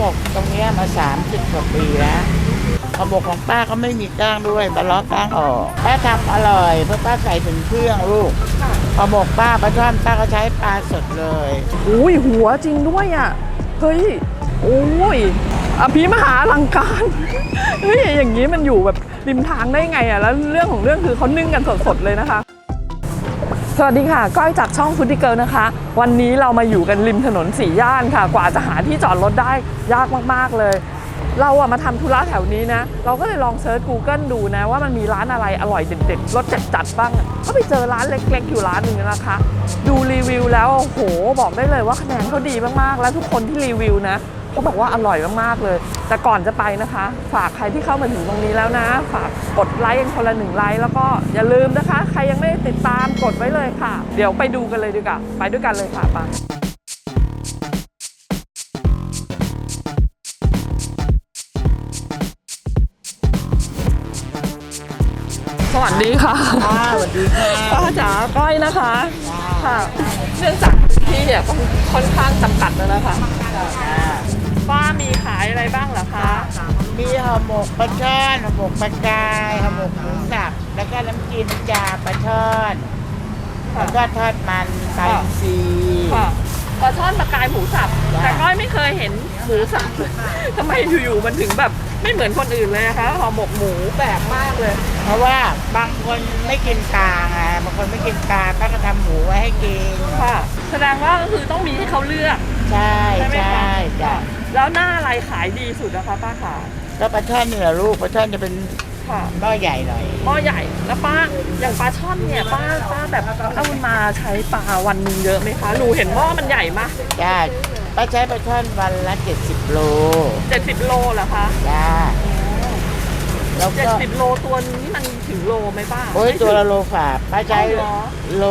หมกตรงเนี้ยมาสามสิบกว่าปีแล้วห่อหมกของป้าก็ไม่มีก้างด้วยมาล้อก้างออกป้าทำอร่อยเพราะป้าใส่ถึงเครื่องลูกห่อหมกป้าปลาช่อนป้าก็ใช้ปลาสดเลยอุ้ยหัวจริงด้วยอะเฮ้ยโอ้ยอภิมหาลังการเฮ้ยอย่างนี้มันอยู่แบบริมทางได้ไงอะแล้วเรื่องของเรื่องคือเขานึ่งกันสดๆเลยนะคะ สวัสดีค่ะ ก้อยจากช่องฟุตติเกิลนะคะ วันนี้เรามาอยู่กันริมถนนสี่ย่านค่ะ กว่าจะหาที่จอดรถได้ยากมาก ๆ เลย เราอะมาทำธุระแถวนี้นะ เราก็เลยลองเซิร์ช Google ดูนะ ว่ามันมีร้านอะไรอร่อยเด็ดๆรสจัดๆบ้าง ก็ไปเจอร้านเล็ก ๆ อยู่ร้านหนึ่งนะคะ ดูรีวิวแล้วโอ้โห บอกได้เลยว่าคะแนนเขาดีมากๆ และทุกคนที่รีวิวนะ เขาบอกว่าอร่อยมากๆเลย แต่ก่อนจะไปนะคะ ฝากใครที่เข้ามาถึงตรงนี้แล้วนะ ฝากกดไลค์กันคนละหนึ่งไลค์แล้วก็อย่าลืมนะคะ ใครยังไม่ได้ติดตามกดไว้เลยค่ะ เดี๋ยวไปดูกันเลยดีกว่าไปด้วยกันเลยค่ะไปสวัสดีค่ะป้าสวัสดีค่ะป้าจ๋าก้อยนะคะค่ะเนื่องจากที่เนี่ยค่อนข้างจำกัดแล้วนะคะ ป้ามีขายอะไรบ้างเหรอคะ มีห่อหมกปลาช่อนห่อหมกปลากายห่อหมกหมูสับแล้วก็น้ำจิ้มจาปลาช่อนแล้วก็ทอดมันไก่ซีค่ะปลาช่อนปลากายหมูสับจ้ะแต่ก้อยไม่เคยเห็นหมูสับ ทำไมอยู่ๆมันถึงแบบไม่เหมือนคนอื่นเลยนะคะห่อหมกหมูแปลกมากเลย เพราะว่าบางคนไม่กินกลางไงบางคนไม่กินกลางป้าก็ทำหมูไว้ให้กินค่ะ แสดงว่าก็คือต้องมีให้เขาเลือก ใช่ใช่ไหมใช่คะจ้ะ แล้วหน้าอะไรขายดีสุดนะคะป้าขาก็ปลาช่อนนี่แหละลูกปลาช่อนจะเป็นค่ะหม้อใหญ่หน่อยหม้อใหญ่แล้วป้าอย่างปลาช่อนเนี่ยป้าป้าแบบถ้าคุณมาใช้ปลาวันหนึงเยอะไหมคะหนูเห็นหม้อมันใหญ่มากจ้าป้าใช้ปลาช่อนวันละ70โล70โลเหรอคะจ้าแล้วก็70โลตัวนี้มันถึงโลไหมป้าโอ้ยไม่ถึงตัวละโลฝ่าป้าใช้เอาเหรอโล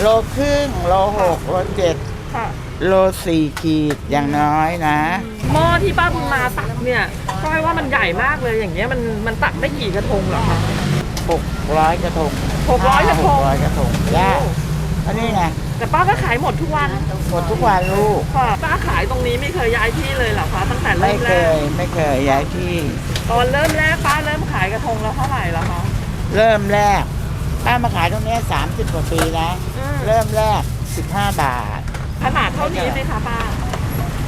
โลครึ่งโลหกโลเจ็ดค่ะ โลสี่ขีดอย่างน้อยนะ หม้อที่ป้าบุญมาตักเนี่ยก้อยว่ามันใหญ่มากเลยอย่างเงี้ยมันมันตักได้กี่กระทงเหรอคะ หกร้อยกระทงหกร้อยกระทง หกร้อยกระทงย่าอันนี้ไงแต่ป้าก็ขายหมดทุกวันหมดทุกวันลูก ค่ะป้าขายตรงนี้ไม่เคยย้ายที่เลยเหรอคะตั้งแต่ไม่เริ่มเคแรกยไม่เคยย้ายที่ ตอนเริ่มแรกป้าเริ่มขายกระทงแล้วเท่าไหร่แล้วคะ เริ่มแรกป้ามาขายตรงเนี้สามสิบกว่าปีนะอืม เริ่มแรกสิบห้าบาท ขนาดเท่านี้ไหมคะป้า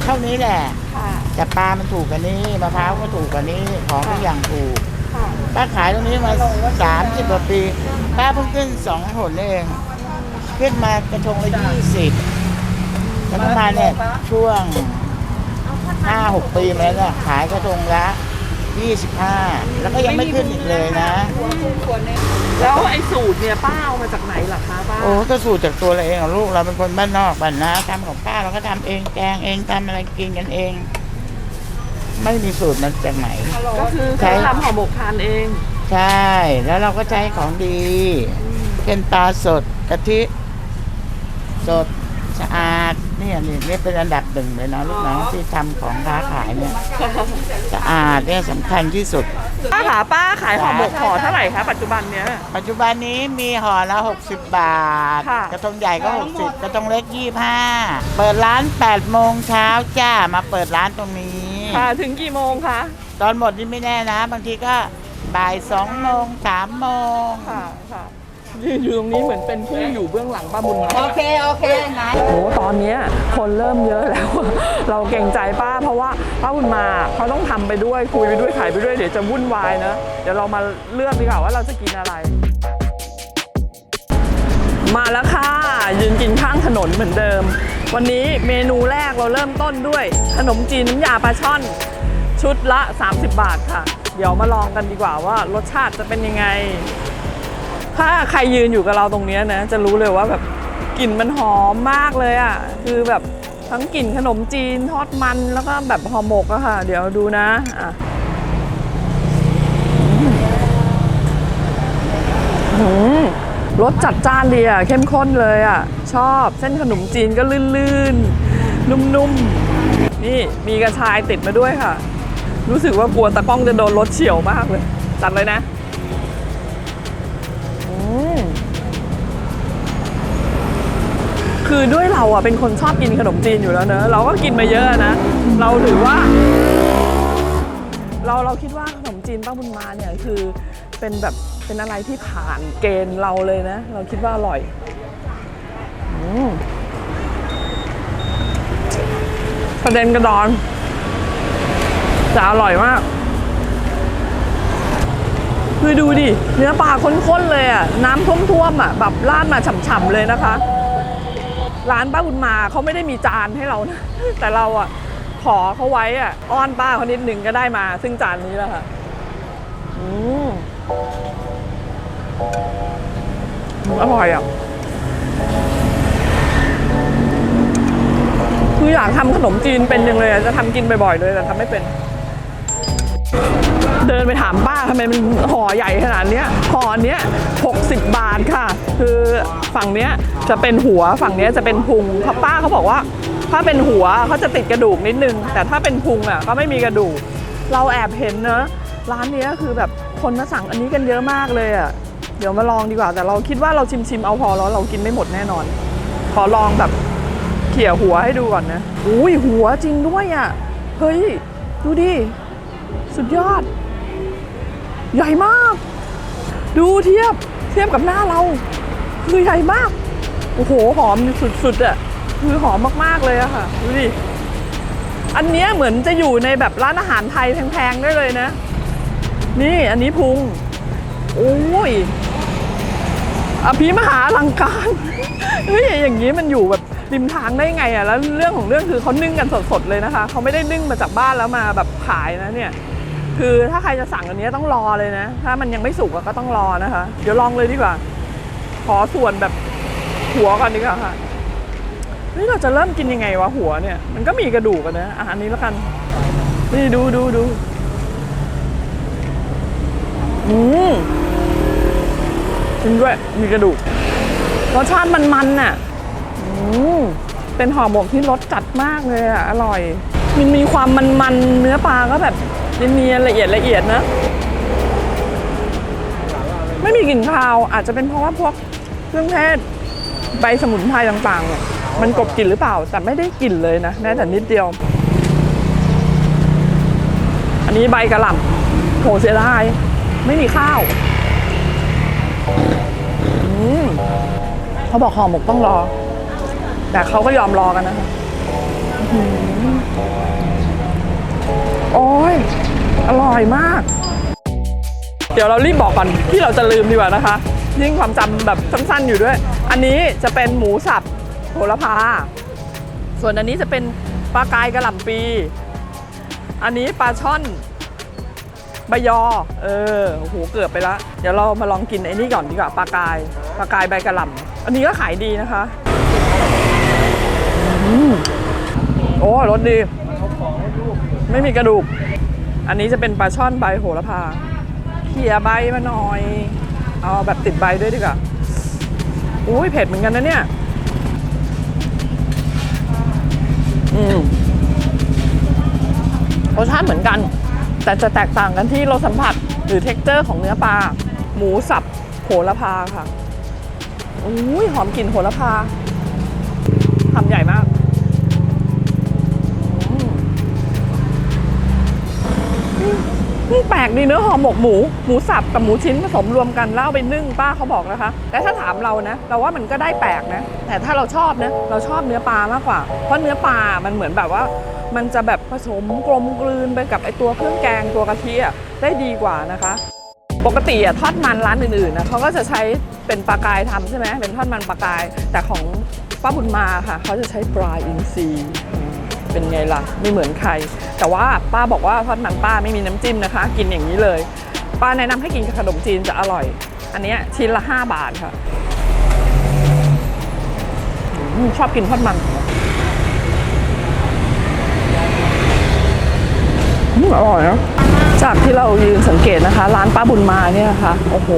เท่านี้แหละ ค่ะ แต่ปลามันถูกกว่านี้มะพร้าวก็ถูกกว่านี้ของทุกอย่างถูกค่ะป้าขายตรงนี้มาสามสิบกว่าปี ป้าเพิ่งขึ้นสองหนเอง ขึ้นมากระทงละยี่สิบแล้วก็มาเนี่ยช่วงห้าหกปีมาแล้วเนี่ยขายกระทงละยี่สิบห้าแล้วก็ยังไม่ขึ้นอีกเลยนะ แล้วไอ้สูตรเนี่ยป้าเอามาจากไหนล่ะคะป้า โอ้ก็สูตรจากตัวเราเองอะลูกเราเป็นคนบ้านนอกบ้านนาทำของป้าเราก็ทำเองแกงเองทำอะไรกินกันเอง ไม่มีสูตรมาจากไหน ก็คือใช่เขาทำห่อหมกทานเอง ใช่ แล้วเราก็ใช้ของดีเป็นปลาสดกะทิ สดสะอาดเนี่ยนี่นี่เป็นอันดับหนึ่งเลยนะลูกน้องที่ทำของค้าขายเนี่ย สะอาดเนี่ยสำคัญที่สุด ป้าหาป้าขายห่อหมกห่อเท่าไหร่คะปัจจุบันเนี้ย ปัจจุบันนี้มีห่อละ 60 บาท ค่ะ กระทงใหญ่ก็ 60 กระทงเล็ก 25 เปิดร้าน 8 โมงเช้าจ้า มาเปิดร้านตรงนี้ ค่ะถึงกี่โมงคะตอนหมดนี่ไม่แน่นะ บางทีก็บ่าย 2 โมง 3 โมง ค่ะค่ะ ยืนอยู่ตรงนี้เหมือนเป็นผู้อยู่เบื้องหลังป้าบุญมาโอเค โอเคไหนโอ้ตอนเนี้ยคนเริ่มเยอะแล้ว เราเกรงใจป้าเพราะว่าป้าบุญมาเขาต้องทำไปด้วยคุยไปด้วยขายไปด้วยเดี๋ยวจะวุ่นวายนะ เดี๋ยวเรามาเลือกดีกว่าว่าเราจะกินอะไร มาแล้วค่ะ ยืนกินข้างถนนเหมือนเดิม วันนี้เมนูแรกเราเริ่มต้นด้วย ขนมจีนน้ำยาปลาช่อน ชุดละ 30 บาทค่ะ เดี๋ยวมาลองกันดีกว่าว่ารสชาติจะเป็นยังไง ถ้าใครยืนอยู่กับเราตรงนี้นะ จะรู้เลยว่าแบบกลิ่นมันหอมมากเลยอะ คือแบบทั้งกลิ่นขนมจีนทอดมันแล้วก็แบบห่อหมกอะค่ะ เดี๋ยวดูนะอะอืมรสจัดจ้านดีอะ เข้มข้นเลยอะ ชอบเส้นขนมจีนก็ลื่นๆ นุ่มๆ นี่มีกระชายติดมาด้วยค่ะ รู้สึกว่ากลัวตะกล้องจะโดนรถเฉียวมากเลย จัดเลยนะ คือด้วยเราอะเป็นคนชอบกินขนมจีนอยู่แล้วเนอะเราก็กินมาเยอะนะ เราถือว่า เราเราคิดว่าขนมจีนป้าบุญมาเนี่ยคือเป็นแบบเป็นอะไรที่ผ่านเกณฑ์เราเลยนะ เราคิดว่าอร่อยอืมประเด็นกระดอนจะอร่อยมาก คือดูดิ เนื้อปลาข้นๆเลยอะ น้ำท่วมๆอะ แบบราดมาฉ่ำๆเลยนะคะ ร้านป้าบุญมาเขาไม่ได้มีจานให้เรานะ แต่เราอะ ขอเขาไว้อะ อ้อนป้าเขานิดหนึ่งก็ได้มา ซึ่งจานนี้แล้วค่ะ อืมอร่อยอะ คืออยากทำขนมจีนเป็นยังเลยอะจะทำกินบ่อยๆเลยแต่ทำไม่เป็น นไปถามป้าทำไมมันห่อใหญ่ขนาดเนี้ยห่อเนี้ย60 บาทค่ะ คือฝั่งเนี้ยจะเป็นหัวฝั่งเนี้ยจะเป็นพุงเพราะป้าเขาบอกว่า ถ้าเป็นหัวเขาจะติดกระดูกนิดนึง แต่ถ้าเป็นพุงอะก็ไม่มีกระดูก เราแอบเห็นเนอะร้านเนี้ยคือแบบคนมาสั่งอันนี้กันเยอะมากเลยอะเดี๋ยวมาลองดีกว่าแต่เราคิดว่าเราชิมชิมเอาพอแล้วเรากินไม่หมดแน่นอน ขอลองแบบเขี่ยหัวให้ดูก่อนนะอุ้ยหัวจริงด้วยอะเฮ้ยดูดิสุดยอด ใหญ่มาก ดูเทียบเทียบกับหน้าเรา คือใหญ่มาก โอ้โหหอมสุดๆอะ่ะคือหอมมากๆเลยอะค่ะ ดูดิ อันเนี้ยเหมือนจะอยู่ในแบบร้านอาหารไทยแพงๆได้เลยนะ นี่อันนี้พุง โอ้ยอภิมหาอลังการเฮ้ยอย่างนี้มันอยู่แบบริมทางได้ไงอะแล้วเรื่องของเรื่องคือเขานึ่งกันสดๆเลยนะคะ เขาไม่ได้นึ่งมาจากบ้านแล้วมาแบบขายนะเนี่ย คือถ้าใครจะสั่งอันนี้ต้องรอเลยนะ ถ้ามันยังไม่สุกก็ต้องรอนะคะ เดี๋ยวลองเลยดีกว่า ขอส่วนแบบหัวก่อนดีกว่าค่ะนี่เราจะเริ่มกินยังไงวะหัวเนี่ย มันก็มีกระดูกนะอะอันนี้แล้วกัน นี่ดูดูดูอืมจริงด้วยมีกระดูกรสชาติมันๆน่ะอืมเป็นห่อหมกที่รสจัดมากเลยอะ อร่อย มันมีความมันๆเนื้อปลาก็แบบ เนียนๆละเอียดละเอียดนะ ไม่มีกลิ่นคาวอาจจะเป็นเพราะว่าพวกเครื่องเทศใบสมุนไพรต่างๆเนี่ยมันกบกลิ่นหรือเปล่า แต่ไม่ได้กลิ่นเลยนะแม้แต่นิดเดียว อันนี้ใบกระหล่ำโหเสียดายไม่มีข้าวเขาบอกห่อหมกต้องรอ แต่เขาก็ยอมรอกันนะคะ ร่อยมาก เดี๋ยวเรารีบบอกก่อนที่เราจะลืมดีกว่านะคะ ยิ่งความจำแบบสั้นๆอยู่ด้วย อันนี้จะเป็นหมูสับโหระพา ส่วนอันนี้จะเป็นปลากายกระหล่ำปี อันนี้ปลาช่อนใบยอ เออโอ้โหเกือบไปละ เดี๋ยวเรามาลองกินไอ้นี่ก่อนดีกว่าปลากายปลากายใบกระหล่ำอันนี้ก็ขายดีนะคะอืมโอ้รสดี ไม่มีกระดูก อันนี้จะเป็นปลาช่อนใบโหระพาเขี่ยใบมาหน่อย เอาแบบติดใบด้วยดีกว่าอุ้ยเผ็ดเหมือนกันนะเนี่ย อืมรสชาติเหมือนกัน แต่จะแตกต่างกันที่รสสัมผัสหรือเท็กเจอร์ของเนื้อปลา หมูสับโหระพาค่ะอุ้ยหอมกลิ่นโหระพา แปลกดีเนื้อห่อหมกหมู หมูสับกับหมูชิ้นผสมรวมกันแล้วเอาไปนึ่งป้าเขาบอกนะคะ แต่ถ้าถามเรานะ เราว่ามันก็ได้แปลกนะ แต่ถ้าเราชอบนะ เราชอบเนื้อปลามากกว่า เพราะเนื้อปลา มันเหมือนแบบว่า มันจะแบบผสมกลมกลืนไปกับไอตัวเครื่องแกงตัวกะทิอะได้ดีกว่านะคะ ปกติอะทอดมันร้านอื่นๆนะเขาก็จะใช้เป็นปลากายทำใช่ไหมเป็นทอดมันปลากาย แต่ของป้าบุญมาค่ะเขาจะใช้ปลาอินทรี เป็นไงล่ะ ไม่เหมือนใคร แต่ว่าป้าบอกว่าทอดมันป้าไม่มีน้ำจิ้มนะคะ กินอย่างนี้เลย ป้าแนะนำให้กินกับขนมจีนจะอร่อย อันนี้ชิ้นละ 5 บาทค่ะชอบกินทอดมันอืมอร่อยนะจากที่เรายืนสังเกตนะคะ ร้านป้าบุญมาเนี่ยนะคะโอ้โห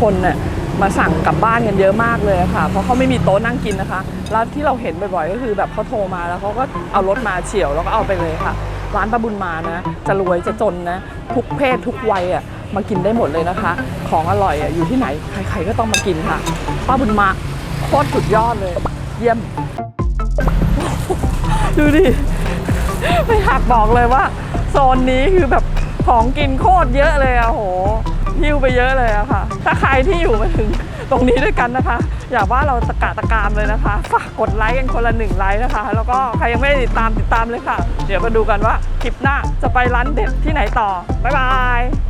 คนเนี่ย มาสั่งกลับบ้านกันเยอะมากเลยค่ะ เพราะเขาไม่มีโต๊ะนั่งกินนะคะ แล้วที่เราเห็นบ่อยๆ ก็คือแบบเขาโทรมาแล้วเขาก็เอารถมาเฉี่ยวแล้วก็เอาไปเลยค่ะ ร้านป้าบุญมานะ จะรวยจะจนนะ ทุกเพศทุกวัยอะมากินได้หมดเลยนะคะ ของอร่อยอะอยู่ที่ไหนใครๆก็ต้องมากินค่ะป้าบุญมาโคตรสุดยอดเลย เยี่ยม ดูดิไม่หักบอกเลยว่าโซนนี้คือแบบของกินโคตรเยอะเลยอะโห หิ้วไปเยอะเลยอะค่ะ ถ้าใครที่อยู่มาถึงตรงนี้ด้วยกันนะคะ อย่าว่าเราตะกะตะกามเลยนะคะ ฝากกดไลค์กันคนละหนึ่งไลค์นะคะ แล้วก็ใครยังไม่ได้ติดตามติดตามเลยค่ะ เดี๋ยวมาดูกันว่าคลิปหน้าจะไปร้านเด็ดที่ไหนต่อ บ๊ายบาย